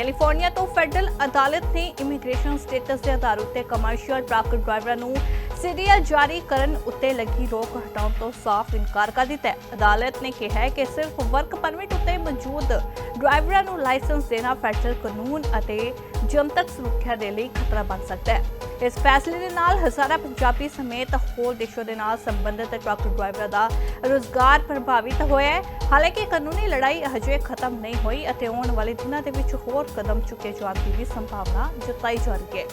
California ਤੋਂ federal ਅਦਾਲਤ ਨੇ ਇਮੀਗ੍ਰੇਸ਼ਨ ਸਟੇਟਸ ਦੇ ਆਧਾਰ ਉੱਤੇ ਕਮਰਸ਼ੀਅਲ ਟਰੱਕ ਡਰਾਈਵਰਾਂ ਨੂੰ ਸੀਡੀਐਲ ਜਾਰੀ ਕਰਨ ਉੱਤੇ ਲੱਗੀ ਰੋਕ ਹਟਾਉਣ ਤੋਂ ਸਾਫ਼ ਇਨਕਾਰ ਕਰ ਦਿੱਤਾ ਹੈ। ਅਦਾਲਤ ਨੇ ਕਿਹਾ ਹੈ ਕਿ ਸਿਰਫ ਵਰਕ ਪਰਮਿਟ ਉੱਤੇ ਮੌਜੂਦ ਡਰਾਈਵਰਾਂ ਨੂੰ ਲਾਇਸੈਂਸ ਦੇਣਾ ਫੈਡਰਲ ਕਾਨੂੰਨ ਅਤੇ ਜਨਤਕ ਸੁਰੱਖਿਆ ਦੇ ਲਈ ਖਤਰਾ ਬਣ ਸਕਦਾ ਹੈ। ਇਸ ਫੈਸਲੇ ਦੇ ਨਾਲ ਹਜ਼ਾਰਾਂ ਪੰਜਾਬੀ ਸਮੇਤ ਹੋਰ ਦੇਸ਼ਾਂ ਦੇ ਨਾਲ ਸੰਬੰਧਿਤ ਟਰੱਕ ਡਰਾਈਵਰਾਂ ਦਾ ਰੋਜ਼ਗਾਰ ਪ੍ਰਭਾਵਿਤ ਹੋਇਆ ਹੈ। ਹਾਲਾਂਕਿ ਕਾਨੂੰਨੀ ਲੜਾਈ ਹਜੇ ਖਤਮ ਨਹੀਂ ਹੋਈ ਅਤੇ ਆਉਣ ਵਾਲੇ ਦਿਨਾਂ ਦੇ ਵਿੱਚ ਹੋਰ ਕਦਮ ਚੁੱਕੇ ਜਾਣ ਦੀ ਵੀ ਸੰਭਾਵਨਾ ਜਤਾਈ ਜਾ ਰਹੀ ਹੈ।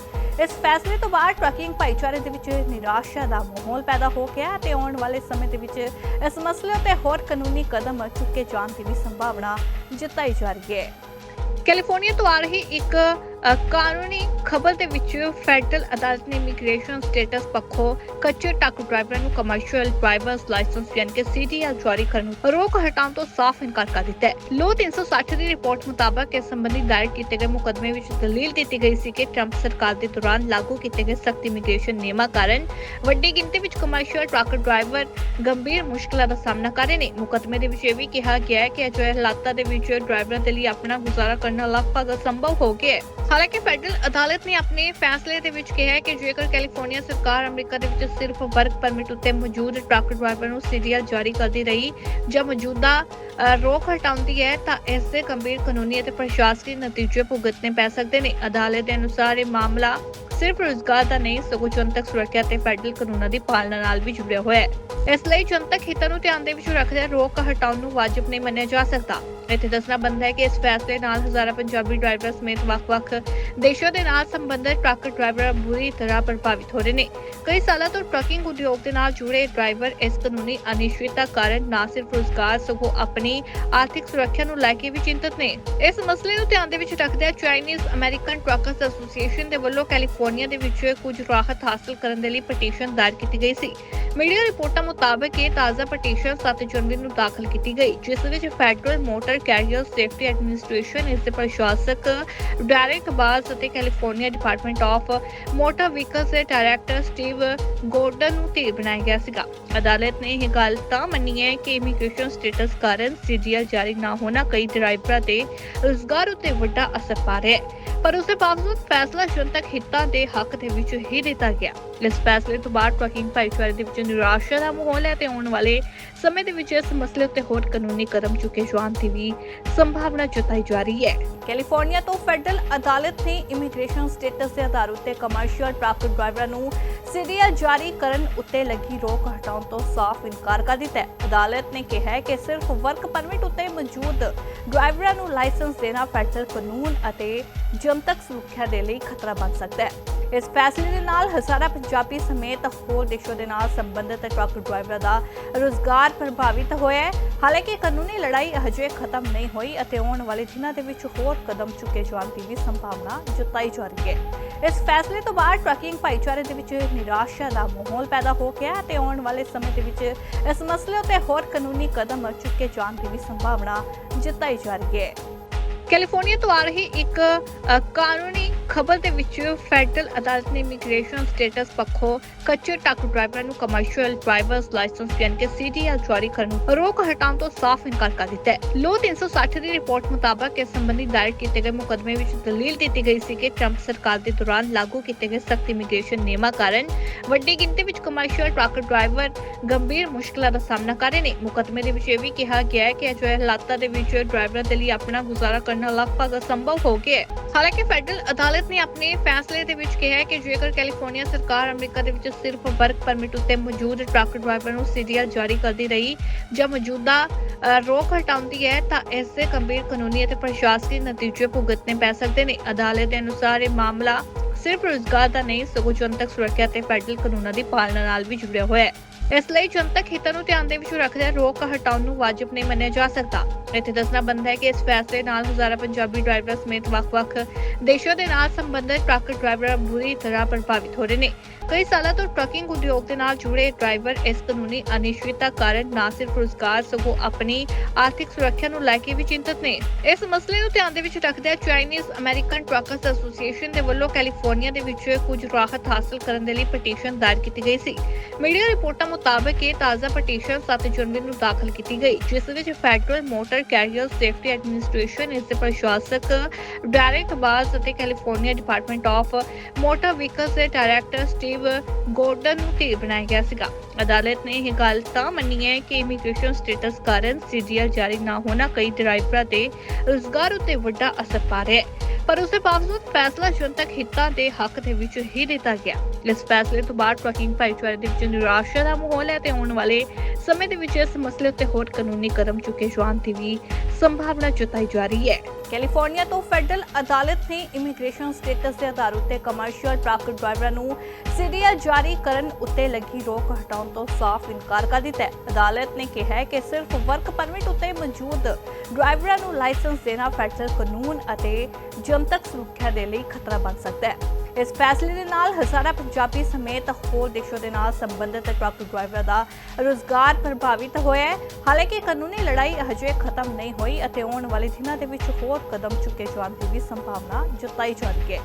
ਇਸ ਫੈਸਲੇ ਤੋਂ ਬਾਅਦ ਟਰੱਕਿੰਗ ਭਾਈਚਾਰੇ ਦੇ ਵਿੱਚ ਨਿਰਾਸ਼ਾ ਦਾ ਮਾਹੌਲ ਪੈਦਾ ਹੋ ਗਿਆ ਅਤੇ ਆਉਣ ਵਾਲੇ ਸਮੇਂ ਦੇ ਵਿੱਚ ਇਸ ਮਸਲੇ ਉੱਤੇ ਹੋਰ ਕਾਨੂੰਨੀ ਕਦਮ ਚੁੱਕੇ ਜਾਣ ਦੀ ਵੀ ਸੰਭਾਵਨਾ ਜਤਾਈ ਜਾ ਰਹੀ ਹੈ। ਕੈਲੀਫੋਰਨੀਆ ਤੋਂ ਆ ਰਹੀ ਇੱਕ ਕਾਨੂੰਨੀ ਖਬਰ ਦੇ ਵਿੱਚ ਫੈਡਰਲ ਅਦਾਲਤ ਨੇ ਇਮੀਗ੍ਰੇਸ਼ਨ ਸਟੇਟਸ ਪੱਖੋਂ ਕੱਚੇ ਟਰੱਕ ਡਰਾਈਵਰਾਂ ਨੂੰ ਕਮਰਸ਼ੀਅਲ ਡਰਾਈਵਰਸ ਲਾਇਸੈਂਸ ਯਾਨੀ ਕਿ ਸੀਡੀਐਲ ਜਾਰੀ ਕਰਨ ਨੂੰ ਰੋਕ ਹਟਾਉਣ ਤੋਂ ਸਾਫ਼ ਇਨਕਾਰ ਕਰ ਦਿੱਤਾ ਹੈ। ਲੋ 360 ਦੀ ਰਿਪੋਰਟ ਮੁਤਾਬਕ ਇਸ ਸੰਬੰਧੀ ਦਾਇਰ ਕੀਤੇ ਗਏ ਮੁਕੱਦਮੇ ਵਿੱਚ ਦਲੀਲ ਦਿੱਤੀ ਗਈ ਸੀ ਕਿ ਟਰੰਪ ਸਰਕਾਰ ਦੇ ਦੌਰਾਨ ਲਾਗੂ ਕੀਤੇ ਗਏ ਸਖਤ ਇਮੀਗ੍ਰੇਸ਼ਨ ਨਿਯਮਾਂ ਕਾਰਨ ਵੱਡੀ ਗਿਣਤੀ ਵਿੱਚ ਕਮਰਸ਼ੀਅਲ ਟਰੱਕ ਡਰਾਈਵਰ ਗੰਭੀਰ ਮੁਸ਼ਕਲਾਂ ਦਾ ਸਾਹਮਣਾ ਕਰ ਰਹੇ ਨੇ। ਮੁਕੱਦਮੇ ਦੇ ਵਿੱਚ ਇਹ ਵੀ ਕਿਹਾ ਗਿਆ ਹੈ ਕਿ ਅਜਿਹੇ ਹਾਲਾਤਾਂ ਦੇ ਵਿੱਚ ਡਰਾਈਵਰਾਂ ਦੇ ਲਈ ਆਪਣਾ ਗੁਜ਼ਾਰਾ ਕਰਨਾ ਲਗਭਗ ਅਸੰਭਵ ਹੋ ਗਿਆ ਹੈ। ਹਾਲਾਂਕਿ ਫੈਡਰਲ ਅਦਾਲਤ ਨੇ ਆਪਣੇ ਫੈਸਲੇ ਦੇ ਵਿੱਚ ਕਿਹਾ ਕਿ ਜੇਕਰ ਕੈਲੀਫੋਰਨੀਆ ਸਰਕਾਰ ਅਮਰੀਕਾ ਦੇ ਵਿੱਚ ਸਿਰਫ ਵਰਕ ਪਰਮਿਟ ਉੱਤੇ ਮੌਜੂਦ ਟਰੱਕ ਡਰਾਈਵਰ ਨੂੰ ਸੀਡੀਐਲ ਜਾਰੀ ਕਰਦੀ ਰਹੀ ਜਾਂ ਮੌਜੂਦਾ ਰੋਕ ਹਟਾਉਂਦੀ ਹੈ, ਤਾਂ ਇਸ ਦੇ ਗੰਭੀਰ ਕਾਨੂੰਨੀ ਅਤੇ ਪ੍ਰਸ਼ਾਸਕੀ ਨਤੀਜੇ ਭੁਗਤਣੇ ਪੈ ਸਕਦੇ ਨੇ। ਅਦਾਲਤ ਦੇ ਅਨੁਸਾਰ ਇਹ ਮਾਮਲਾ ਸਿਰਫ ਰੁਜ਼ਗਾਰ ਦਾ ਨਹੀਂ, ਸਗੋਂ ਜਨਤਕ ਸੁਰੱਖਿਆ ਤੇ ਫੈਡਰਲ ਕਾਨੂੰਨਾਂ ਦੀ ਪਾਲਣਾ ਨਾਲ ਵੀ ਜੁੜਿਆ ਹੋਇਆ ਹੈ। ਇਸ ਲਈ ਜਨਤਕ ਹਿੱਤਾਂ ਨੂੰ ਧਿਆਨ ਦੇ ਵਿੱਚ ਰੱਖਦੇ ਰੋਕ ਹਟਾਉਣ ਨੂੰ ਵਾਜਬ ਨਹੀਂ ਮੰਨਿਆ ਜਾ ਸਕਦਾ। ਇੱਥੇ ਦੱਸਣਾ ਬਣਦਾ ਹੈ ਕਿ ਇਸ ਫੈਸਲੇ ਨਾਲ ਹਜ਼ਾਰਾਂ ਪੰਜਾਬੀ ਡਰਾਈਵਰ ਸਮੇਤ ਵੱਖ-ਵੱਖ ਦੇਸ਼ਾਂ ਦੇ ਨਾਲ ਸੰਬੰਧਿਤ ਟਰੱਕ ਡਰਾਈਵਰ ਬੁਰੀ ਤਰ੍ਹਾਂ ਪ੍ਰਭਾਵਿਤ ਹੋ ਰਹੇ ਨੇ। ਕਈ ਸਾਲਾਂ ਤੋਂ ਟਰੱਕਿੰਗ ਉਦਯੋਗ ਦੇ ਨਾਲ ਜੁੜੇ ਡਰਾਈਵਰ ਇਸ ਕਾਨੂੰਨੀ ਅਨਿਸ਼ਚਿਤਤਾ ਕਾਰਨ ਨਾ ਸਿਰਫ ਰੁਜ਼ਗਾਰ, ਸਗੋਂ ਆਪਣੀ ਆਰਥਿਕ ਸੁਰੱਖਿਆ ਨੂੰ ਲੈ ਕੇ ਵੀ ਚਿੰਤਤ ਨੇ। ਇਸ ਮਸਲੇ ਨੂੰ ਧਿਆਨ ਦੇ ਵਿੱਚ ਰੱਖਦਿਆਂ ਚਾਈਨੀਜ਼ ਅਮਰੀਕਨ ਟਰੱਕਰਸ ਐਸੋਸੀਏਸ਼ਨ ਦੇ ਵੱਲੋਂ ਕੈਲੀਫੋਰਨੀਆ ਦੇ ਵਿੱਚ ਕੁਝ ਰਾਹਤ ਹਾਸਲ ਕਰਨ ਦੇ ਲਈ ਪਟੀਸ਼ਨ ਦਾਇਰ ਕੀਤੀ ਗਈ ਸੀ। ਮੀਡੀਆ ਰਿਪੋਰਟਾਂ ਮੁਤਾਬਕ ਇਹ ਤਾਜ਼ਾ ਪਟੀਸ਼ਨ 7 ਜਨਵਰੀ ਨੂੰ ਦਾਖਲ ਕੀਤੀ ਗਈ, ਜਿਸ ਵਿੱਚ federal motor carrier safety administration, ਇਸ ਦੇ ਪ੍ਰਸ਼ਾਸਕ ਡਾਇਰੈਕਟ ਬਾਸ ਅਤੇ California department of motor vehicles ਦੇ ਡਾਇਰੈਕਟਰ ਸਟੀਵ ਗੋਰਡਨ ਨੂੰ ਧੀਰ ਬਣਾਇਆ ਗਿਆ ਸੀਗਾ। ਅਦਾਲਤ ਨੇ ਇਹ ਗੱਲ ਤਾਂ ਮੰਨੀ ਹੈ ਕਿ ਇਮੀਗ੍ਰੇਸ਼ਨ ਸਟੇਟਸ ਕਾਰਨ ਸੀਜੀਐਲ ਜਾਰੀ ਨਾ ਹੋਣਾ ਕਈ ਡਰਾਈਵਰਾਂ ਤੇ ਰੁਜ਼ਗਾਰ ਉੱਤੇ ਵੱਡਾ ਅਸਰ ਪਾ ਰਿਹਾ ਹੈ। ਪਰ ਉਸ ਦੇ ਬਾਵਜੂਦ ਫੈਸਲਾ ਜਨਤਕ ਹਿੱਤਾਂ ਦੇ ਹੱਕ ਦੇ ਵਿੱਚ ਹੀ ਦਿੱਤਾ ਗਿਆ। ਇਸ ਫੈਸਲੇ ਤੋਂ ਬਾਅਦ ਟਰੱਕਿੰਗ ਭਾਈਚਾਰੇ ਦੇ ਵਿੱਚ ਨਿਰਾਸ਼ਾ ਦਾ ਮਾਹੌਲ ਹੈ ਤੇ ਆਉਣ ਵਾਲੇ ਸਮੇਂ ਦੇ ਵਿੱਚ ਇਸ ਮਸਲੇ ਉੱਤੇ ਹੋਰ ਕਾਨੂੰਨੀ ਕਦਮ ਚੁੱਕੇ ਜਾਣ ਦੀ ਵੀ ਸੰਭਾਵਨਾ ਜਤਾਈ ਜਾ ਰਹੀ ਹੈ। ਕੈਲੀਫੋਰਨੀਆ ਤੋਂ ਫੈਡਰਲ ਅਦਾਲਤ ਨੇ ਇਮੀਗ੍ਰੇਸ਼ਨ ਸਟੇਟਸ ਦੇ ਆਧਾਰ ਉੱਤੇ ਕਮਰਸ਼ੀਅਲ ਟਰੱਕ ਡਰਾਈਵਰਾਂ ਨੂੰ ਸੀਡੀਐਲ ਜਾਰੀ ਕਰਨ ਉੱਤੇ ਲੱਗੀ ਰੋਕ ਹਟਾਉਣ ਤੋਂ ਸਾਫ਼ ਇਨਕਾਰ ਕਰ ਦਿੱਤਾ ਹੈ। ਅਦਾਲਤ ਨੇ ਕਿਹਾ ਹੈ ਕਿ ਸਿਰਫ ਵਰਕ ਪਰਮਿਟ ਉੱਤੇ ਮੌਜੂਦ ਡਰਾਈਵਰਾਂ ਨੂੰ ਲਾਇਸੈਂਸ ਦੇਣਾ ਫੈਡਰਲ ਕਾਨੂੰਨ ਅਤੇ ਜਨਤਕ ਸੁਰੱਖਿਆ ਦੇ ਲਈ ਖਤਰਾ ਬਣ ਸਕਦਾ ਹੈ। ਇਸ ਫੈਸਲੇ ਦੇ ਨਾਲ ਹਜ਼ਾਰਾਂ ਪੰਜਾਬੀ ਸਮੇਤ ਹੋਰ ਦੇਸ਼ਾਂ ਦੇ ਨਾਲ ਸੰਬੰਧਿਤ ਟਰੱਕ ਡਰਾਈਵਰਾਂ ਦਾ ਰੋਜ਼ਗਾਰ ਪ੍ਰਭਾਵਿਤ ਹੋਇਆ ਹੈ। ਹਾਲਾਂਕਿ ਕਾਨੂੰਨੀ ਲੜਾਈ ਹਜੇ ਖਤਮ ਨਹੀਂ ਹੋਈ ਅਤੇ ਆਉਣ ਵਾਲੇ ਦਿਨਾਂ ਦੇ ਵਿੱਚ ਹੋਰ ਕਦਮ ਚੁੱਕੇ ਜਾਣ ਦੀ ਵੀ ਸੰਭਾਵਨਾ ਜਤਾਈ ਜਾ ਰਹੀ ਹੈ। ਇਸ ਫੈਸਲੇ ਤੋਂ ਬਾਅਦ ਟਰੱਕਿੰਗ ਭਾਈਚਾਰੇ ਦੇ ਵਿੱਚ ਨਿਰਾਸ਼ਾ ਦਾ ਮਾਹੌਲ ਪੈਦਾ ਹੋ ਗਿਆ ਅਤੇ ਆਉਣ ਵਾਲੇ ਸਮੇਂ ਦੇ ਵਿੱਚ ਇਸ ਮਸਲੇ ਉੱਤੇ ਹੋਰ ਕਾਨੂੰਨੀ ਕਦਮ ਚੁੱਕੇ ਜਾਣ ਦੀ ਵੀ ਸੰਭਾਵਨਾ ਜਤਾਈ ਜਾ ਰਹੀ ਹੈ। ਕੈਲੀਫੋਰਨੀਆ ਤੋਂ ਆ ਰਹੀ ਇੱਕ ਕਾਨੂੰਨੀ ਖਬਰ ਦੇ ਵਿੱਚ ਫੈਡਰਲ ਅਦਾਲਤ ਨੇ ਇਮੀਗ੍ਰੇਸ਼ਨ ਸਟੇਟਸ ਪੱਖੋਂ ਕੱਚੇ ਟਰੱਕ ਡਰਾਈਵਰਾਂ ਨੂੰ ਕਮਰਸ਼ੀਅਲ ਡਰਾਈਵਰਸ ਲਾਇਸੈਂਸ ਯਾਨੀ ਸੀਡੀਐਲ ਜਾਰੀ ਕਰਨ ਨੂੰ ਰੋਕ ਹਟਾਉਣ ਤੋਂ ਸਾਫ਼ ਇਨਕਾਰ ਕਰ ਦਿੱਤਾ ਹੈ। ਲੋ 360 ਦੀ ਰਿਪੋਰਟ ਮੁਤਾਬਕ ਇਸ ਸੰਬੰਧੀ ਦਾਇਰ ਕੀਤੇ ਗਏ ਮੁਕੱਦਮੇ ਵਿੱਚ ਦਲੀਲ ਦਿੱਤੀ ਗਈ ਸੀ ਕਿ ਟਰੰਪ ਸਰਕਾਰ ਦੇ ਦੌਰਾਨ ਲਾਗੂ ਕੀਤੇ ਗਏ ਸਖਤ ਇਮੀਗ੍ਰੇਸ਼ਨ ਨਿਯਮਾਂ ਕਾਰਨ ਵੱਡੀ ਗਿਣਤੀ ਵਿੱਚ ਕਮਰਸ਼ੀਅਲ ਟਰੱਕ ਡਰਾਈਵਰ ਗੰਭੀਰ ਮੁਸ਼ਕਲਾਂ ਦਾ ਸਾਹਮਣਾ ਕਰ ਰਹੇ ਨੇ। ਮੁਕੱਦਮੇ ਦੇ ਵਿੱਚ ਇਹ ਵੀ ਕਿਹਾ ਗਿਆ ਹੈ ਕਿ ਅਜਿਹੇ ਹਾਲਾਤਾਂ ਦੇ ਵਿੱਚ ਡਰਾਈਵਰਾਂ ਦੇ ਲਈ ਆਪਣਾ ਗੁਜ਼ਾਰਾ ਕਰਨਾ ਲਗਭਗ ਅਸੰਭਵ ਹੋ ਗਿਆ ਹੈ। ਹਾਲਾਂਕਿ ਫੈਡਰਲ ਅਦਾਲਤ ਨੇ ਆਪਣੇ ਫੈਸਲੇ ਦੇ ਵਿੱਚ ਕਿਹਾ ਹੈ ਕਿ ਜੇਕਰ ਕੈਲੀਫੋਰਨੀਆ ਸਰਕਾਰ ਅਮਰੀਕਾ ਦੇ ਵਿੱਚ ਸਿਰਫ ਵਰਕ ਪਰਮਿਟ ਉੱਤੇ ਮੌਜੂਦ ਟਰੱਕ ਡਰਾਈਵਰ ਨੂੰ ਸੀਡੀਐਲ ਜਾਰੀ ਕਰਦੀ ਰਹੀ ਜਾਂ ਮੌਜੂਦਾ ਰੋਕ ਹਟਾਉਂਦੀ ਹੈ, ਤਾਂ ਇਸ ਦੇ ਗੰਭੀਰ ਕਾਨੂੰਨੀ ਅਤੇ ਪ੍ਰਸ਼ਾਸਕੀ ਨਤੀਜੇ ਭੁਗਤਣੇ ਪੈ ਸਕਦੇ ਨੇ। ਅਦਾਲਤ ਦੇ ਅਨੁਸਾਰ ਇਹ ਮਾਮਲਾ ਸਿਰਫ ਰੁਜ਼ਗਾਰ ਦਾ ਨਹੀਂ, ਸਗੋਂ ਜਨਤਕ ਸੁਰੱਖਿਆ ਤੇ ਫੈਡਰਲ ਕਾਨੂੰਨਾਂ ਦੀ ਪਾਲਣਾ ਨਾਲ ਵੀ ਜੁੜਿਆ ਹੋਇਆ ਹੈ। ਇਸ ਲਈ ਜਨਤਕ ਹਿੱਤਾਂ ਨੂੰ ਧਿਆਨ ਦੇ ਵਿੱਚ ਰੱਖਦੇ ਰੋਕ ਹਟਾਉਣ ਨੂੰ ਵਾਜਬ ਨਹੀਂ ਮੰਨਿਆ ਜਾ ਸਕਦਾ। ਇੱਥੇ ਦੱਸਣਾ ਬਣਦਾ ਹੈ ਕਿ ਇਸ ਫੈਸਲੇ ਨਾਲ ਹਜ਼ਾਰਾਂ ਪੰਜਾਬੀ ਡਰਾਈਵਰ ਸਮੇਤ ਵੱਖ-ਵੱਖ ਦੇਸ਼ਾਂ ਦੇ ਨਾਲ ਸੰਬੰਧਿਤ ਟਰੱਕ ਡਰਾਈਵਰ ਬੁਰੀ ਤਰ੍ਹਾਂ ਪ੍ਰਭਾਵਿਤ ਹੋ ਰਹੇ ਨੇ। ਕਈ ਸਾਲਾਂ ਤੋਂ ਟਰੱਕਿੰਗ ਉਦਯੋਗ ਦੇ ਨਾਲ ਜੁੜੇ ਡਰਾਈਵਰ ਇਸ ਕਾਨੂੰਨੀ ਅਨਿਸ਼ਚਿਤਤਾ ਕਾਰਨ ਨਾ ਸਿਰਫ ਰੁਜ਼ਗਾਰ ਸਗੋਂ ਆਪਣੀ ਆਰਥਿਕ ਸੁਰੱਖਿਆ ਨੂੰ ਲੈ ਕੇ ਵੀ ਚਿੰਤਤ ਨੇ। ਇਸ ਮਸਲੇ ਨੂੰ ਧਿਆਨ ਦੇ ਵਿੱਚ ਰੱਖਦਿਆਂ ਚਾਈਨੀਜ਼ ਅਮਰੀਕਨ ਟਰੱਕਰਸ ਐਸੋਸੀਏਸ਼ਨ ਦੇ ਵੱਲੋਂ ਕੈਲੀਫੋਰਨੀਆ ਦੇ ਵਿੱਚ ਕੁਝ ਰਾਹਤ ਹਾਸਲ ਕਰਨ ਦੇ ਲਈ ਪਟੀਸ਼ਨ ਦਾਇਰ ਕੀਤੀ ਗਈ ਸੀ। ਮੀਡੀਆ ਰਿਪੋਰਟਾਂ ਮੁਤਾਬਕ ਇਹ ਤਾਜ਼ਾ ਪਟੀਸ਼ਨ 7 ਜਨਵਰੀ ਨੂੰ ਦਾਖਲ ਕੀਤੀ ਗਈ, ਜਿਸ ਵਿੱਚ federal motor carrier safety administration ਇਸ ਦੇ ਪ੍ਰਸ਼ਾਸਕ ਡਾਇਰੈਕਟ ਬਾਜ਼ ਅਤੇ California department of motor vehicles ਦੇ ਡਾਇਰੈਕਟਰ ਸਟੀਵ ਗੋਰਡਨ ਨੂੰ ਧੀਰ ਬਣਾਇਆ ਗਿਆ ਸੀਗਾ। ਅਦਾਲਤ ਨੇ ਇਹ ਗੱਲ ਤਾਂ ਮੰਨੀ ਹੈ ਕਿ ਇਮੀਗ੍ਰੇਸ਼ਨ ਸਟੇਟਸ ਕਾਰਨ ਸੀਡੀਆਰ ਜਾਰੀ ਨਾ ਹੋਣਾ ਕਈ ਡਰਾਈਵਰਾਂ ਤੇ ਰੁਜ਼ਗਾਰ ਉੱਤੇ ਵੱਡਾ ਅਸਰ ਪਾ ਰਿਹਾ ਹੈ। ਪਰ ਉਸ ਦੇ ਬਾਵਜੂਦ ਫੈਸਲਾ ਜਨਤਕ ਹਿੱਤਾਂ ਦੇ ਹੱਕ ਦੇ ਵਿੱਚ ਹੀ ਦਿੱਤਾ ਗਿਆ। ਇਸ ਫੈਸਲੇ ਤੋਂ ਬਾਅਦ ਟਰਕਿੰਗ ਭਾਈਚਾਰੇ ਦੇ ਵਿੱਚ ਨਿਰਾਸ਼ਾ ਦਾ ਮਾਹੌਲ ਹੈ ਤੇ ਆਉਣ ਵਾਲੇ ਸਮੇਂ ਦੇ ਵਿੱਚ ਇਸ ਮਸਲੇ ਉੱਤੇ ਹੋਰ ਕਾਨੂੰਨੀ ਕਦਮ ਚੁੱਕੇ ਜਾਣ ਦੀ ਵੀ ਸੰਭਾਵਨਾ ਜਤਾਈ ਜਾ ਰਹੀ ਹੈ। ਕੈਲੀਫੋਰਨੀਆ ਤੋਂ ਫੈਡਰਲ ਅਦਾਲਤ ਨੇ ਇਮੀਗ੍ਰੇਸ਼ਨ ਸਟੇਟਸ ਦੇ ਆਧਾਰ ਉੱਤੇ ਕਮਰਸ਼ੀਅਲ ਟਰੱਕ ਡਰਾਈਵਰਾਂ ਨੂੰ ਸੀਡੀਆਰ ਜਾਰੀ ਕਰਨ ਉੱਤੇ ਲੱਗੀ ਰੋਕ ਹਟਾਉਣ ਤੋਂ ਸਾਫ਼ ਇਨਕਾਰ ਕਰ ਦਿੱਤਾ ਹੈ। ਅਦਾਲਤ ਨੇ ਕਿਹਾ ਹੈ ਕਿ ਸਿਰਫ ਵਰਕ ਪਰਮਿਟ ਉੱਤੇ ਮੌਜੂਦ ਡਰਾਈਵਰਾਂ ਨੂੰ ਲਾਇਸੈਂਸ ਦੇਣਾ ਫੈਡਰਲ ਕਾਨੂੰਨ ਅਤੇ ਜਨਤਕ ਸੁਰੱਖਿਆ ਦੇ ਲਈ ਖਤਰਾ ਬਣ ਸਕਦਾ ਹੈ। ਇਸ ਫੈਸਲੇ ਦੇ ਨਾਲ ਹਜ਼ਾਰਾਂ ਪੰਜਾਬੀ ਸਮੇਤ ਹੋਰ ਦੇਸ਼ਾਂ ਦੇ ਨਾਲ ਸੰਬੰਧਿਤ ਟਰੱਕ ਡਰਾਈਵਰਾਂ ਦਾ ਰੁਜ਼ਗਾਰ ਪ੍ਰਭਾਵਿਤ ਹੋਇਆ ਹੈ। ਹਾਲਾਂਕਿ ਕਾਨੂੰਨੀ ਲੜਾਈ ਹਜੇ ਖਤਮ ਨਹੀਂ ਹੋਈ ਅਤੇ ਆਉਣ ਵਾਲੇ ਦਿਨਾਂ ਦੇ ਵਿੱਚ ਹੋਰ ਕਦਮ ਚੁੱਕੇ ਜਾਣ ਦੀ ਵੀ ਸੰਭਾਵਨਾ ਜਤਾਈ ਜਾ ਰਹੀ ਹੈ।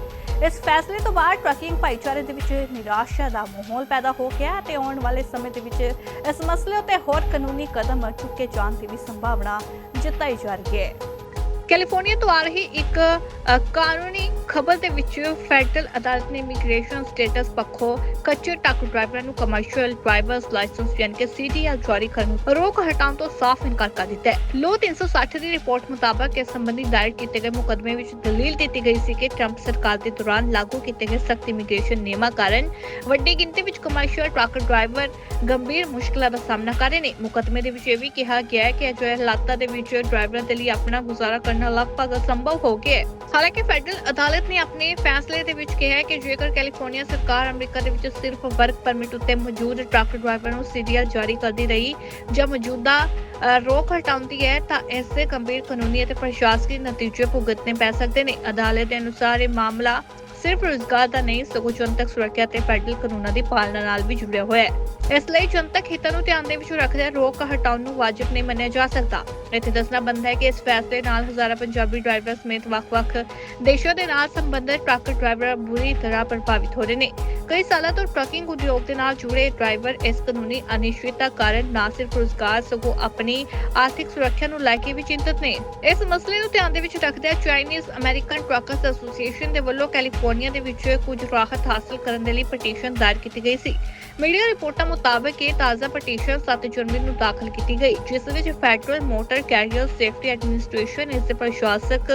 ਇਸ ਫੈਸਲੇ ਤੋਂ ਬਾਅਦ ਟਰੱਕਿੰਗ ਭਾਈਚਾਰੇ ਦੇ ਵਿੱਚ ਨਿਰਾਸ਼ਾ ਦਾ ਮਾਹੌਲ ਪੈਦਾ ਹੋ ਗਿਆ ਅਤੇ ਆਉਣ ਵਾਲੇ ਸਮੇਂ ਦੇ ਵਿੱਚ ਇਸ ਮਸਲੇ ਉੱਤੇ ਹੋਰ ਕਾਨੂੰਨੀ ਕਦਮ ਚੁੱਕੇ ਜਾਣ ਦੀ ਵੀ ਸੰਭਾਵਨਾ ਜਤਾਈ ਜਾ ਰਹੀ ਹੈ। ਕੈਲੀਫੋਰਨੀਆ ਤੋਂ ਆ ਰਹੀ ਇੱਕ ਕਾਨੂੰਨੀ ਖਬਰ ਦੇ ਵਿੱਚ ਫੈਡਰਲ ਅਦਾਲਤ ਨੇ ਇਮੀਗ੍ਰੇਸ਼ਨ ਸਟੇਟਸ ਪੱਖੋਂ ਕੱਚੇ ਟਰੱਕ ਡਰਾਈਵਰਾਂ ਨੂੰ ਕਮਰਸ਼ੀਅਲ ਡਰਾਈਵਰਸ ਲਾਇਸੈਂਸ ਯਾਨੀ ਕਿ ਸੀਡੀਐਲ ਜਾਰੀ ਕਰਨ ਰੋਕ ਹਟਾਉਣ ਤੋਂ ਸਾਫ਼ ਇਨਕਾਰ ਕਰ ਦਿੱਤਾ ਹੈ। ਲੋ 360 ਦੀ ਰਿਪੋਰਟ ਮੁਤਾਬਕ ਇਸ ਸੰਬੰਧੀ ਦਾਇਰ ਕੀਤੇ ਗਏ ਮੁਕੱਦਮੇ ਵਿੱਚ ਦਲੀਲ ਦਿੱਤੀ ਗਈ ਸੀ ਕਿ ਟਰੰਪ ਸਰਕਾਰ ਦੇ ਦੌਰਾਨ ਲਾਗੂ ਕੀਤੇ ਗਏ ਸਖਤ ਇਮੀਗ੍ਰੇਸ਼ਨ ਨਿਯਮਾਂ ਕਾਰਨ ਵੱਡੀ ਗਿਣਤੀ ਵਿੱਚ ਕਮਰਸ਼ੀਅਲ ਟਰੱਕ ਡਰਾਈਵਰ ਗੰਭੀਰ ਮੁਸ਼ਕਲਾਂ ਦਾ ਸਾਹਮਣਾ ਕਰ ਰਹੇ ਨੇ। ਮੁਕੱਦਮੇ ਦੇ ਵਿੱਚ ਇਹ ਵੀ ਕਿਹਾ ਗਿਆ ਹੈ ਕਿ ਅਜਿਹੇ ਹਾਲਾਤਾਂ ਦੇ ਵਿੱਚ ਡਰਾਈਵਰਾਂ ਦੇ ਲਈ ਆਪਣਾ ਗੁਜ਼ਾਰਾ ਕਰਨਾ ਲਗਭਗ ਅਸੰਭਵ ਹੋ ਗਿਆ ਹਾਲਾਂਕਿ ਫੈਡਰਲ ਅਦਾਲਤ ਨੇ ਆਪਣੇ ਫੈਸਲੇ ਦੇ ਵਿੱਚ ਕਿਹਾ ਕਿ ਜੇਕਰ ਕੈਲੀਫੋਰਨੀਆ ਸਰਕਾਰ ਅਮਰੀਕਾ ਦੇ ਵਿੱਚ ਸਿਰਫ ਵਰਕ ਪਰਮਿਟ ਉੱਤੇ ਮੌਜੂਦ ਟਰੱਕ ਡਰਾਈਵਰ ਨੂੰ ਸੀਡੀਆਰ ਜਾਰੀ ਕਰਦੀ ਰਹੀ ਜਾਂ ਮੌਜੂਦਾ ਰੋਕ ਹਟਾਉਂਦੀ ਹੈ, ਤਾਂ ਇਸ ਦੇ ਗੰਭੀਰ ਕਾਨੂੰਨੀ ਅਤੇ ਪ੍ਰਸ਼ਾਸਕੀ ਨਤੀਜੇ ਭੁਗਤਣੇ ਪੈ ਸਕਦੇ ਨੇ। ਅਦਾਲਤ ਦੇ ਅਨੁਸਾਰ ਇਹ ਮਾਮਲਾ ਸਿਰਫ ਰੁਜ਼ਗਾਰ ਦਾ ਨਹੀਂ, ਸਗੋਂ ਜਨਤਕ ਸੁਰੱਖਿਆ ਤੇ ਫੈਡਰਲ ਕਾਨੂੰਨਾਂ ਦੀ ਪਾਲਣਾ ਨਾਲ ਵੀ ਜੁੜਿਆ ਹੋਇਆ ਹੈ। ਇਸ ਲਈ ਜਨਤਕ ਹਿੱਤਾਂ ਨੂੰ ਧਿਆਨ ਦੇ ਵਿੱਚ ਰੱਖਦੇ ਰੋਕ ਹਟਾਉਣ ਨੂੰ ਵਾਜਬ ਨਹੀਂ ਮੰਨਿਆ ਜਾ ਸਕਦਾ। ਇੱਥੇ ਦੱਸਣਾ ਬੰਦਾ ਹੈ ਕਿ ਇਸ ਫੈਸਲੇ ਨਾਲ ਹਜ਼ਾਰਾਂ ਪੰਜਾਬੀ ਡਰਾਈਵਰ ਸਮੇਤ ਵੱਖ-ਵੱਖ ਦੇਸ਼ਾਂ ਦੇ ਨਾਲ ਸੰਬੰਧਿਤ ਟਰੱਕ ਡਰਾਈਵਰ ਬੁਰੀ ਤਰ੍ਹਾਂ ਪ੍ਰਭਾਵਿਤ ਹੋ ਰਹੇ ਨੇ। ਕਈ ਸਾਲਾਂ ਤੋਂ ਟਰੱਕਿੰਗ ਉਦਯੋਗ ਦੇ ਨਾਲ ਜੁੜੇ ਡਰਾਈਵਰ ਇਸ ਕਾਨੂੰਨੀ ਅਨਿਸ਼ਚਿਤਤਾ ਕਾਰਨ ਨਾ ਸਿਰਫ ਰੁਜ਼ਗਾਰ, ਸਗੋਂ ਆਪਣੀ ਆਰਥਿਕ ਸੁਰੱਖਿਆ ਨੂੰ ਲੈ ਕੇ ਵੀ ਚਿੰਤਤ ਨੇ। ਇਸ ਮਸਲੇ ਨੂੰ ਧਿਆਨ ਦੇ ਵਿੱਚ ਰੱਖਦਿਆਂ ਚਾਈਨੀਜ਼ ਅਮਰੀਕਨ ਟਰੱਕਰਸ ਐਸੋਸੀਏਸ਼ਨ ਦੇ ਵੱਲੋਂ ਕੈਲੀਫੋਰਨੀਆ ਦੇ ਵਿੱਚ ਕੁਝ ਰਾਹਤ ਹਾਸਲ ਕਰਨ ਦੇ ਲਈ ਪਟੀਸ਼ਨ ਦਾਇਰ ਕੀਤੀ ਗਈ ਸੀ। ਮੀਡੀਆ ਰਿਪੋਰਟਾਂ ਮੁਤਾਬਕ ਇਹ ਤਾਜ਼ਾ ਪਟੀਸ਼ਨ 7 ਜਨਵਰੀ ਨੂੰ ਦਾਖਲ ਕੀਤੀ ਗਈ, ਜਿਸ ਵਿੱਚ federal motor carrier safety administration ਇਸ ਦੇ ਪ੍ਰਸ਼ਾਸਕ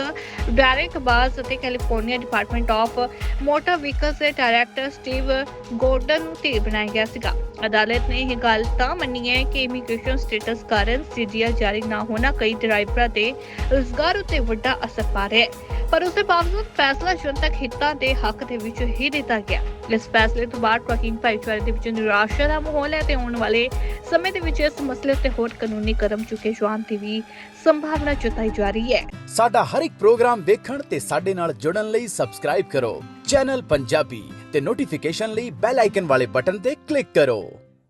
ਡਾਇਰੈਕਟ ਬਾਜ਼ ਅਤੇ California department of motor vehicles ਦੇ ਡਾਇਰੈਕਟਰ ਸਟੀਵ ਗੋਰਡਨ ਨੂੰ ਧੀਰ ਬਣਾਇਆ ਗਿਆ ਸੀਗਾ। ਅਦਾਲਤ ਨੇ ਇਹ ਗੱਲ ਤਾਂ ਮੰਨੀ ਹੈ ਕਿ ਇਮੀਗ੍ਰੇਸ਼ਨ ਸਟੇਟਸ ਕਾਰਨ ਸੀਡੀਆਰ ਜਾਰੀ ਨਾ ਹੋਣਾ ਕਈ ਡਰਾਈਵਰਾਂ ਦੇ ਰੁਜ਼ਗਾਰ ਉੱਤੇ ਵੱਡਾ ਅਸਰ ਪਾ ਰਿਹਾ ਹੈ। ਪਰ ਉਸ ਦੇ ਬਾਵਜੂਦ ਫੈਸਲਾ ਜਨਤਕ ਹਿੱਤਾਂ ਦੇ ਹੱਕ ਦੇ ਵਿੱਚ ਹੀ ਦਿੱਤਾ ਗਿਆ। ਇਸ ਫੈਸਲੇ ਤੋਂ ਬਾਅਦ ਟਰਕਿੰਗ ਭਾਈਚਾਰੇ ਦੇ ਵਿੱਚ ਨਿਰਾਸ਼ਾ ਦਾ ਮਾਹੌਲ ਹੈ ਤੇ ਆਉਣ ਵਾਲੇ ਸਮੇਂ ਦੇ ਵਿੱਚ ਇਸ ਮਸਲੇ ਉੱਤੇ ਹੋਰ ਕਾਨੂੰਨੀ ਕਦਮ ਚੁੱਕੇ ਜਾਣ ਦੀ ਵੀ ਸੰਭਾਵਨਾ ਜਤਾਈ ਜਾ ਰਹੀ ਹੈ। ਸਾਡਾ ਹਰ ਇੱਕ ਪ੍ਰੋਗਰਾਮ ਦੇਖਣ ਤੇ ਸਾਡੇ ਨਾਲ ਜੁੜਨ ਲਈ ਸਬਸਕ੍ਰਾਈਬ ਕਰੋ। ਚੈਨਲ ਪੰਜਾਬੀ ਤੇ ਨੋਟੀਫਿਕੇਸ਼ਨ ਲਈ ਬੈਲ ਆਈਕਨ ਵਾਲੇ ਬਟਨ ਤੇ ਕਲਿੱਕ ਕਰੋ।